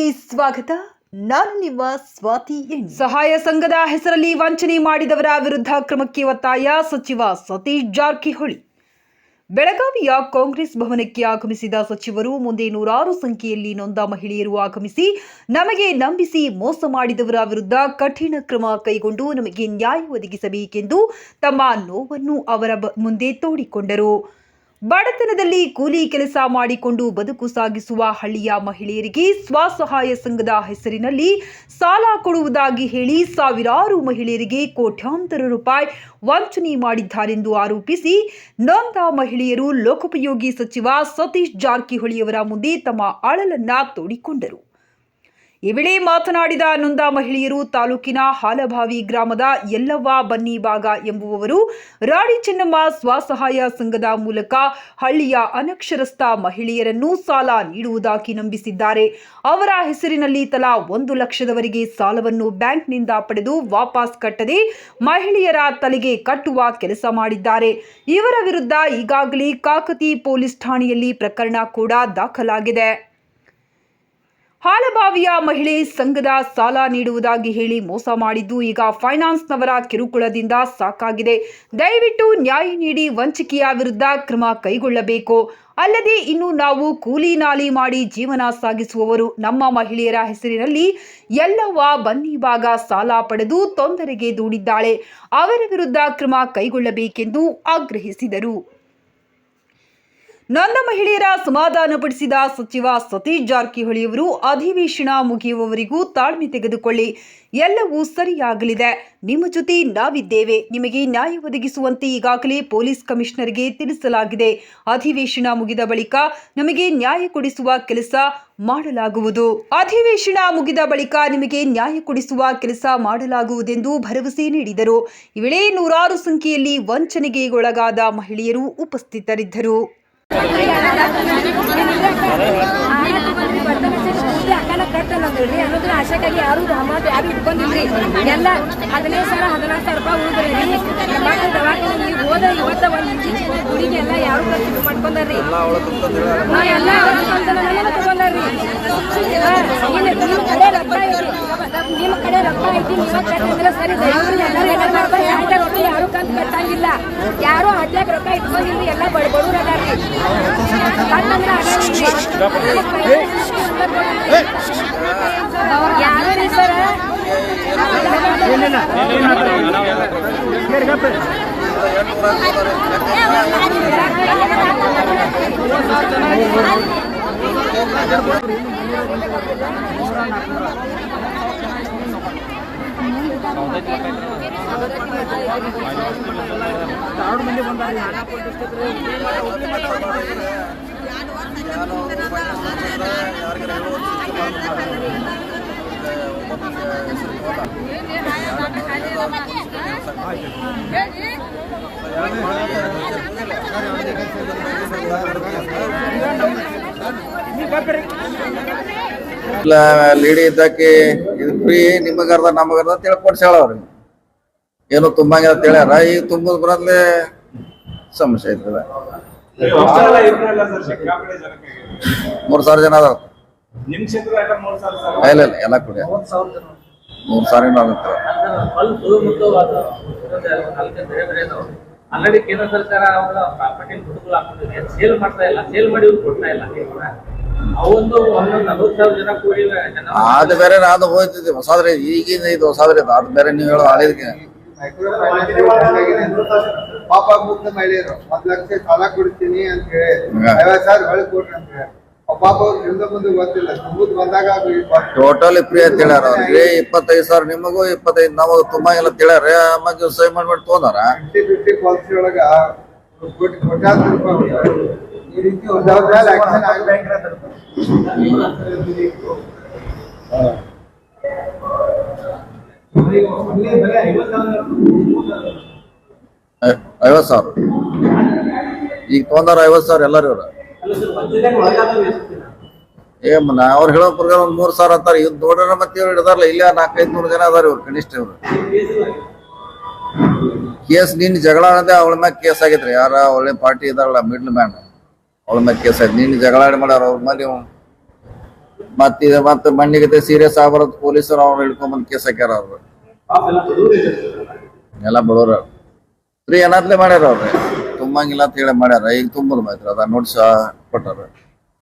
Freedom ಸ್ವಾಗತ. ನಾನು ನಿಮ್ಮ ಸ್ವಾತಿ ಸಹಾಯ ಸಂಘದ ಹೆಸರಲ್ಲಿ ವಂಚನೆ ಮಾಡಿದವರ ವಿರುದ್ಧ ಕ್ರಮಕ್ಕೆ ಒತ್ತಾಯ ಸಚಿವ ಸತೀಶ್ ಜಾರಕಿಹೊಳಿ. ಬೆಳಗಾವಿಯ ಕಾಂಗ್ರೆಸ್ ಭವನಕ್ಕೆ ಆಗಮಿಸಿದ ಸಚಿವರು ಮುಂದೆ ನೂರಾರು ಸಂಖ್ಯೆಯಲ್ಲಿ ನೊಂದ ಮಹಿಳೆಯರು ಆಗಮಿಸಿ, ನಮಗೆ ನಂಬಿಸಿ ಮೋಸ ಮಾಡಿದವರ ವಿರುದ್ಧ ಕಠಿಣ ಕ್ರಮ ಕೈಗೊಂಡು ನಮಗೆ ನ್ಯಾಯ ಒದಗಿಸಬೇಕೆಂದು ತಮ್ಮ ನೋವನ್ನು ಅವರ ಮುಂದೆ ತೋಡಿಕೊಂಡರು. ಬಡತನದಲ್ಲಿ ಕೂಲಿ ಕೆಲಸ ಮಾಡಿಕೊಂಡು ಬದುಕು ಸಾಗಿಸುವ ಹಳ್ಳಿಯ ಮಹಿಳೆಯರಿಗೆ ಸ್ವಸಹಾಯ ಸಂಘದ ಹೆಸರಿನಲ್ಲಿ ಸಾಲ ಕೊಡುವುದಾಗಿ ಹೇಳಿ ಸಾವಿರಾರು ಮಹಿಳೆಯರಿಗೆ ಕೋಟ್ಯಾಂತರ ರೂಪಾಯಿ ವಂಚನೆ ಮಾಡಿದ್ದಾರೆಂದು ಆರೋಪಿಸಿ ನೊಂದ ಮಹಿಳೆಯರು ಲೋಕೋಪಯೋಗಿ ಸಚಿವ ಸತೀಶ್ ಜಾರಕಿಹೊಳಿಯವರ ಮುಂದೆ ತಮ್ಮ ಅಳಲನ್ನ ತೋಡಿಕೊಂಡರು. ಈ ಮಾತನಾಡಿದ ನೊಂದ ಮಹಿಳೆಯರು ತಾಲೂಕಿನ ಹಾಲಭಾವಿ ಗ್ರಾಮದ ಯಲ್ಲವ್ವ ಬನ್ನಿಬಾಗ ಎಂಬುವವರು ರಾಣಿ ಚೆನ್ನಮ್ಮ ಸ್ವಸಹಾಯ ಸಂಘದ ಮೂಲಕ ಹಳ್ಳಿಯ ಅನಕ್ಷರಸ್ಥ ಮಹಿಳೆಯರನ್ನು ಸಾಲ ನೀಡುವುದಾಗಿ ನಂಬಿಸಿದ್ದಾರೆ. ಅವರ ಹೆಸರಿನಲ್ಲಿ ತಲಾ ಒಂದು ಲಕ್ಷದವರೆಗೆ ಸಾಲವನ್ನು ಬ್ಯಾಂಕ್ನಿಂದ ಪಡೆದು ವಾಪಸ್ ಕಟ್ಟದೆ ಮಹಿಳೆಯರ ತಲೆಗೆ ಕಟ್ಟುವ ಕೆಲಸ ಮಾಡಿದ್ದಾರೆ. ಇವರ ವಿರುದ್ಧ ಈಗಾಗಲೇ ಕಾಕತಿ ಪೊಲೀಸ್ ಠಾಣೆಯಲ್ಲಿ ಪ್ರಕರಣ ಕೂಡ ದಾಖಲಾಗಿದೆ. ಹಾಲಬಾವಿಯ ಮಹಿಳೆ ಸಂಘದ ಸಾಲ ನೀಡುವುದಾಗಿ ಹೇಳಿ ಮೋಸ ಮಾಡಿದ್ದು ಈಗ ಫೈನಾನ್ಸ್ನವರ ಕಿರುಕುಳದಿಂದ ಸಾಕಾಗಿದೆ. ದಯವಿಟ್ಟು ನ್ಯಾಯ ನೀಡಿ ವಂಚಿಕೆಯ ವಿರುದ್ಧ ಕ್ರಮ ಕೈಗೊಳ್ಳಬೇಕು. ಅಲ್ಲದೆ ಇನ್ನು ನಾವು ಕೂಲಿ ನಾಲಿ ಮಾಡಿ ಜೀವನ ಸಾಗಿಸುವವರು ನಮ್ಮ ಮಹಿಳೆಯರ ಹೆಸರಿನಲ್ಲಿ ಎಲ್ಲವ ಬನ್ನಿ ಭಾಗ ಸಾಲ ಪಡೆದು ತೊಂದರೆಗೆ ದೂಡಿದ್ದಾಳೆ. ಅವರ ವಿರುದ್ಧ ಕ್ರಮ ಕೈಗೊಳ್ಳಬೇಕೆಂದು ಆಗ್ರಹಿಸಿದರು. ನೊಂದ ಮಹಿಳೆಯರ ಸಮಾಧಾನಪಡಿಸಿದ ಸಚಿವ ಸತೀಶ್ ಜಾರಕಿಹೊಳಿ ಅವರು ಅಧಿವೇಶನ ಮುಗಿಯುವವರಿಗೂ ತಾಳ್ಮೆ ತೆಗೆದುಕೊಳ್ಳಿ. ಎಲ್ಲವೂ ಸರಿಯಾಗಲಿದೆ. ನಿಮ್ಮ ಜೊತೆ ನಾವಿದ್ದೇವೆ. ನಿಮಗೆ ನ್ಯಾಯ ಒದಗಿಸುವಂತೆ ಈಗಾಗಲೇ ಪೊಲೀಸ್ ಕಮಿಷನರ್ಗೆ ತಿಳಿಸಲಾಗಿದೆ. ಅಧಿವೇಶನ ಮುಗಿದ ಬಳಿಕ ನಮಗೆ ನ್ಯಾಯ ಕೊಡಿಸುವ ಕೆಲಸ ಮಾಡಲಾಗುವುದು. ಅಧಿವೇಶನ ಮುಗಿದ ಬಳಿಕ ನಿಮಗೆ ನ್ಯಾಯ ಕೊಡಿಸುವ ಕೆಲಸ ಮಾಡಲಾಗುವುದೆಂದು ಭರವಸೆ ನೀಡಿದರು. ಈ ವೇಳೆ ನೂರಾರು ಸಂಖ್ಯೆಯಲ್ಲಿ ವಂಚನೆಗೆ ಒಳಗಾದ ಮಹಿಳೆಯರು ಉಪಸ್ಥಿತರಿದ್ದರು. ಅಕ್ಕನ ಕಟ್ಟಲ್ಲ ಅಂದ್ರಿ ಅನ್ನೋದ್ರ ಆಶಕ್ಕಾಗಿ ಯಾರು ಅಮೌಂಟ್ ಯಾರು ಎಲ್ಲ ಹದಿನೈದು ಸಾವಿರ ಹದಿನಾರು ಸಾವಿರ ರೂಪಾಯಿ ಹೋದ ಇವತ್ತ ಒಂದು ಎಲ್ಲ ಯಾರು ಎಲ್ಲ ಅವ್ರ ನಿಮ್ಮ ಕಡೆ ರೊಕ್ಕ ಐತಿ ನೀವ ಕಟ್ಟಿದ್ರೆ ಸರಿ. ದಯವಿಟ್ಟು ಎಲ್ಲರೂ ಏನಾರ ಮಾಡ್ತಾರೆ ಯಾರ್ಯಾರ ರೊಕ್ಕ ಯಾರು ಕಟ್ಟಂಗಿಲ್ಲ ಯಾರು ಹಟ್ಲಾಕ ರೊಕ್ಕ ಇಟ್ಕೊಂಡಿಲ್ರಿ ಎಲ್ಲ ಬಡ ಬಡವ್ರು ಅದಾರ್ರಿ ಯಾರು ರೀ ಸರ್ ಇಲ್ಲ ಲೇಡಿ ಇದ್ದಕ್ಕೆ ಇದು ಫ್ರೀ ನಿಮಗರ್ದ ನಮಗರ್ದ ಕೊಡ್ಸ್ಯಾಳ ಅವ್ರಿಗೆ ಏನು ತುಂಬಂಗಿಲ್ಲ ಅಂತ ಹೇಳ್ಯಾರ ಈಗ ತುಂಬುದ್ ಬರಲ್ಲಿ ಸಮಸ್ಯೆ ಐತದ ಮೂರ್ ಸಾವಿರ ಜನ ಅದಾರ. ಇಲ್ಲ ಇಲ್ಲ ಎಲ್ಲ ಕುಡಿಯ ಮೂರ್ ಸಾವಿರ ಆಗುತ್ತೆ. ಸುತ್ತಮುತ್ತ ಆಲ್ರೆಡಿ ಕೇಂದ್ರ ಸರ್ಕಾರ ಅವರ ಪ್ರಾಪರ್ಟಿ ದುಡ್ಡುಗಳು ಹಾಕೊಂಡಿದೆ ಸೇಲ್ ಮಾಡ್ತಾ ಇಲ್ಲ. ಸೇಲ್ ಮಾಡಿ ಇವ್ರು ಕೊಡ್ತಾ ಇಲ್ಲ. ಅವೊಂದು ಒಂದೊಂದು ನಲವತ್ತು ಸಾವಿರ ಜನ ಕೂಡಿ ಜನ ಅದು ಬೇರೆ ಅದು ಹೋಯ್ತಿದ್ವಿ ಹೊಸಾದ್ರೆ ಈಗಿನ ಇದು ಹೊಸಾದ್ರೆ ಅದು. ಬೇರೆ ನೀವು ಹೇಳೋ ಹಳಿದಕ್ಕೆ ಪಾಪ ಮುಕ್ತ ಮಹಿಳೆಯರು ಒಂದ್ ಲಕ್ಷ ಸಾಲ ಕೊಡ್ತೀನಿ ಅಂತ ಹೇಳಿ. ಐವತ್ ಸಾವಿರ ಹೊಳಿ ಕೊಡ್ರಿ ಅಂತ ಹೇಳಿ ಪಾಪ ಹಿಂದೆ ಮುಂದೆ ಗೊತ್ತಿಲ್ಲ ಬಂದಾಗ ಟೋಟಲಿ ಫ್ರೀ ಅಂತ ಹೇಳ್ಯಾರ ಇಪ್ಪತ್ತೈದು ಸಾವಿರ ನಿಮಗೂ, ಇಪ್ಪತ್ತೈದು ನಮಗೂ ತುಂಬಾ ಎಲ್ಲ ತಿಳ್ಯಾರ ಮತ್ತೆ ಸೈ ಮಾಡ್ಬಿಟ್ಟು ತಗೊಂಡಾರ ಫಿಫ್ಟಿ ಪಾಲಿಸಿ ಒಳಗ. ಈ ರೀತಿ ಐವತ್ತು ಸಾವಿರ. ಈಗ ತೊಗೊಂಡಾರ ಐವತ್ತು ಸಾವಿರ ಎಲ್ಲರೂ ಇವ್ರ. ಏ ಅವ್ರು ಹೇಳೋ ಪ್ರಕಾರ ಒಂದ್ ಮೂರ್ ಸಾವಿರ ಅಂತಾರ. ಇವ್ ನೋಡ್ರ ಮತ್ತೆ ಇವ್ರು ಇಡದಾರಲ್ಲ ಇಲ್ಲ ನಾಲ್ಕೈದು ಜನ ಅದಾರ ಇವ್ರು, ಕನಿಷ್ಠ ಇವ್ರು. ಕೇಸ್ ನಿನ್ ಜಗಳ ಆಡದೆ ಅವಳ ಮ್ಯಾಗ ಕೇಸ್ ಆಗೈತ್ರಿ ಯಾರ ಒಳ್ಳೆ ಪಾರ್ಟಿ ಇದಾರಲ್ಲ ಮಿಡ್ಲ್ ಮ್ಯಾನ್. ಅವಳ ಮ್ಯಾಗ ಕೇಸ್ ಆಯ್ತು. ನಿನ್ ಜಗಳ ಮಾಡ್ಯಾರ, ಅವ್ರ ಮೇಲೆ ಮತ್ತ ಇದು ಮತ್ತೆ ಮಣ್ಣಿಗತೆ ಸೀರಿಯಸ್ ಆಗ್ಬಾರದು ಪೊಲೀಸರು ಅವ್ರು ಹಿಡ್ಕೊಂಬಂದ್ ಕೇಸ್ ಹಾಕ್ಯಾರ ಅವ್ರು. ಎಲ್ಲ ಬಡವ್ರ. ಫ್ರೀ ಏನಾದ್ಲೆ ಮಾಡ್ಯಾರ ಅವ್ರಿ ತುಂಬಂಗಿಲ್ಲ ಅಂತ ಹೇಳಿ ಮಾಡ್ಯಾರ. ಈಗ ತುಂಬುದು ಮಾತ್ರ. ಅದ ನೋಟ್ಸ್ ಕೊಟ್ಟಾರ.